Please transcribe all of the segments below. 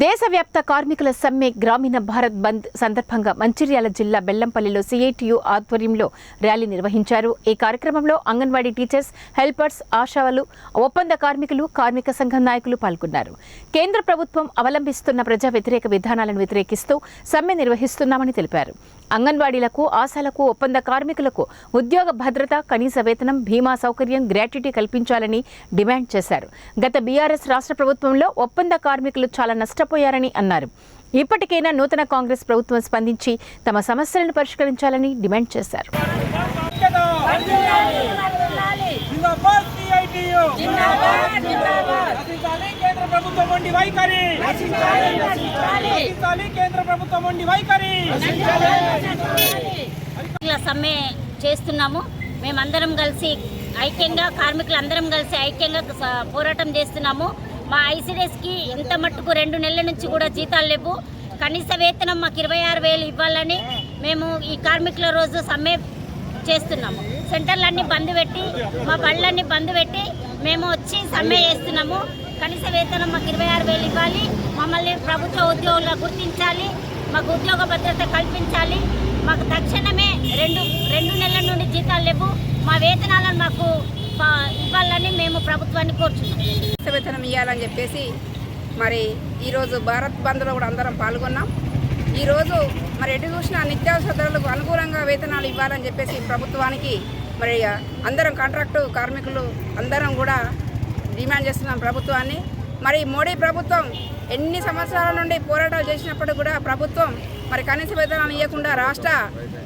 దేశవ్యాప్త కార్మికుల సమ్మె గ్రామీణ భారత్ బంద్ సందర్భంగా మంచిర్యాల జిల్లా బెల్లంపల్లిలో సిఐటియు ఆధ్వర్యంలో ర్యాలీ నిర్వహించారు. ఈ కార్యక్రమంలో అంగన్వాడీ టీచర్స్ హెల్పర్స్ ఆశావలు ఒప్పంద కార్మికులు కార్మిక సంఘం నాయకులు పాల్గొన్నారు. కేంద్ర ప్రభుత్వం అవలంబిస్తున్న ప్రజా వ్యతిరేక విధానాలను వ్యతిరేకిస్తూ సమ్మె నిర్వహిస్తున్నామని తెలిపారు. అంగన్వాడీలకు ఆశాలకు ఒప్పంద కార్మికులకు ఉద్యోగ భద్రత కనీస వేతనం భీమా సౌకర్యం గ్రాట్యుటీ కల్పించాలని డిమాండ్ చేశారు. గత బీఆర్ఎస్ రాష్ట్ర ప్రభుత్వంలో ఒప్పంద కార్మికులు చాలా నష్టపోయారని అన్నారు. ఇప్పటికైనా నూతన కాంగ్రెస్ ప్రభుత్వం స్పందించి తమ సమస్యలను పరిష్కరించాలని డిమాండ్ చేశారు. జిందాబాద్ జిందాబాద్. ప్రభుత్వం ఉండి వైఖరి. కేంద్ర ప్రభుత్వం ఉండి వైఖరి. సమ్మె చేస్తున్నాము. మేమందరం కలిసి ఐక్యంగా కార్మికులందరం కలిసి ఐక్యంగా స- పోరాటం చేస్తున్నాము. మా ఐసిడెస్కి ఇంత మట్టుకు రెండు నెలల నుంచి కూడా జీతాలు లేవు. కనీస వేతనం మాకు ఇరవై ఆరు వేలు ఇవ్వాలని మేము ఈ కార్మికుల రోజు సమ్మె చేస్తున్నాము. సెంటర్లన్నీ బంద్ పెట్టి మా బళ్ళన్నీ బంద్ పెట్టి మేము వచ్చి సమ్మె చేస్తున్నాము. కనీస వేతనం మాకు ఇరవై ఆరు వేలు ఇవ్వాలి. మమ్మల్ని ప్రభుత్వ ఉద్యోగులుగా గుర్తించాలి. మాకు ఉద్యోగ భద్రత కల్పించాలి. మాకు తక్షణమే రెండు రెండు నెలల నుండి జీతాలు లేవు. మా వేతనాలను మాకు ప- ఇవ్వాలని మేము ప్రభుత్వాన్ని కోరుచున్నాం. వేతనం ఇవ్వాలని చెప్పేసి మరి ఈరోజు భారత్ బంద్లో కూడా అందరం పాల్గొన్నాం. ఈరోజు మరి ఎటు చూసినా నిత్యావసర ధరలకు అనుకూలంగా వేతనాలు ఇవ్వాలని చెప్పేసి ప్రభుత్వానికి మరి అందరం కాంట్రాక్టు కార్మికులు అందరం కూడా డిమాండ్ చేస్తున్నాం ప్రభుత్వాన్ని. మరి మోడీ ప్రభుత్వం ఎన్ని సంవత్సరాల నుండి పోరాటాలు చేసినప్పుడు కూడా ప్రభుత్వం మరి కనీస వేతనాలు ఇవ్వకుండా రాష్ట్ర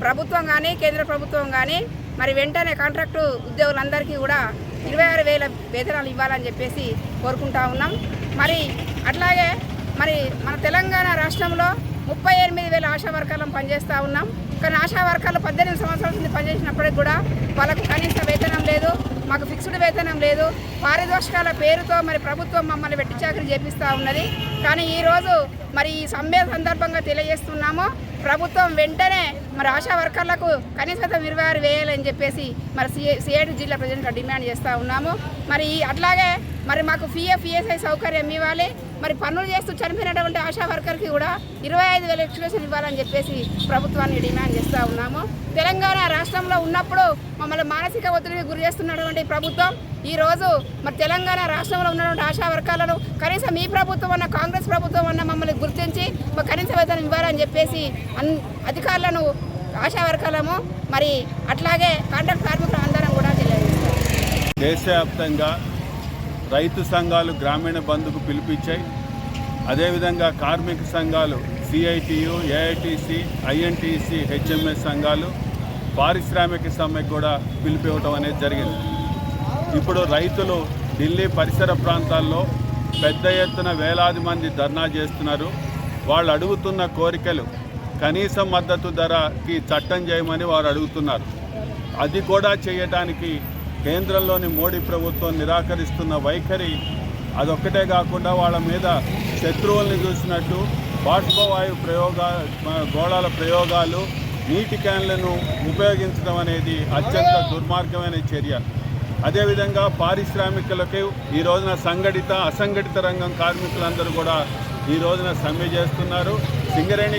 ప్రభుత్వం కానీ కేంద్ర ప్రభుత్వం కానీ మరి వెంటనే కాంట్రాక్టు ఉద్యోగులందరికీ కూడా ఇరవై ఆరు వేల వేతనాలు ఇవ్వాలని చెప్పేసి కోరుకుంటా ఉన్నాం. మరి అట్లాగే మరి మన తెలంగాణ రాష్ట్రంలో ముప్పై ఎనిమిది వేల ఆశా వర్గాలను పనిచేస్తూ ఉన్నాం. కానీ ఆశా వర్కర్లు పద్దెనిమిది సంవత్సరాల నుండి పనిచేసినప్పటికి కూడా వాళ్ళకు కనీస వేతనం లేదు మాకు ఫిక్స్డ్ వేతనం లేదు. పారితోషికాల పేరుతో మరి ప్రభుత్వం మమ్మల్ని వెట్టి చాకరీ చేపిస్తూ ఉన్నది. కానీ ఈరోజు మరి ఈ సమ్మె సందర్భంగా తెలియజేస్తున్నాము. ప్రభుత్వం వెంటనే మరి ఆశా వర్కర్లకు కనీసం ఇరవై ఆరు వేయాలని చెప్పేసి మరి సిఏ సిఐటి జిల్లా ప్రజెంట్గా డిమాండ్ చేస్తూ ఉన్నాము. మరి అట్లాగే మరి మాకు ఫీఎఫ్ ఈఎస్ఐ సౌకర్యం ఇవ్వాలి. మరి పనులు చేస్తూ చనిపోయినటువంటి ఆశా వర్కర్కి కూడా ఇరవై ఐదు వేల ఎక్స్క్యూషన్ ఇవ్వాలని చెప్పేసి ప్రభుత్వాన్ని డిమాండ్ చేస్తూ ఉన్నాము. తెలంగాణ రాష్ట్రంలో ఉన్నప్పుడు మమ్మల్ని మానసిక ఒత్తిడికి గురి చేస్తున్నటువంటి ప్రభుత్వం ఈరోజు మరి తెలంగాణ రాష్ట్రంలో ఉన్నటువంటి ఆశా వర్గాలను కనీసం ఈ ప్రభుత్వం అన్న కాంగ్రెస్ ప్రభుత్వం అన్న మమ్మల్ని గుర్తించి కనీస వేతనం ఇవ్వాలని చెప్పేసి అన్ అధికారులను ఆశా వర్గాలము మరి అట్లాగే కాంట్రాక్ట్ కార్మికులు అందరం కూడా తెలియజేస్తాం. దేశవ్యాప్తంగా రైతు సంఘాలు గ్రామీణ బంధుకు పిలిపించాయి. అదేవిధంగా కార్మిక సంఘాలు సిఐటియు ఏఐటిసి ఐఎన్టీసీ హెచ్ఎంఎస్ సంఘాలు పారిశ్రామిక సమ్మెకు కూడా పిలిపివ్వటం అనేది జరిగింది. ఇప్పుడు రైతులు ఢిల్లీ పరిసర ప్రాంతాల్లో పెద్ద ఎత్తున వేలాది మంది ధర్నా చేస్తున్నారు. వాళ్ళు అడుగుతున్న కోరికలు కనీస మద్దతు ధరకి చట్టం చేయమని వారు అడుగుతున్నారు. అది కూడా చేయటానికి కేంద్రంలోని మోడీ ప్రభుత్వం నిరాకరిస్తున్న వైఖరి అదొక్కటే కాకుండా వాళ్ళ మీద శత్రువుల్ని చూసినట్టు బాష్పవాయు ప్రయోగా గోళాల ప్రయోగాలు నీటి క్యాన్లను ఉపయోగించడం అనేది అత్యంత దుర్మార్గమైన చర్య. అదేవిధంగా పారిశ్రామికులకు ఈ రోజున సంఘటిత అసంఘటిత రంగం కార్మికులందరూ కూడా ఈ రోజున సమ్మె చేస్తున్నారు. సింగరేణి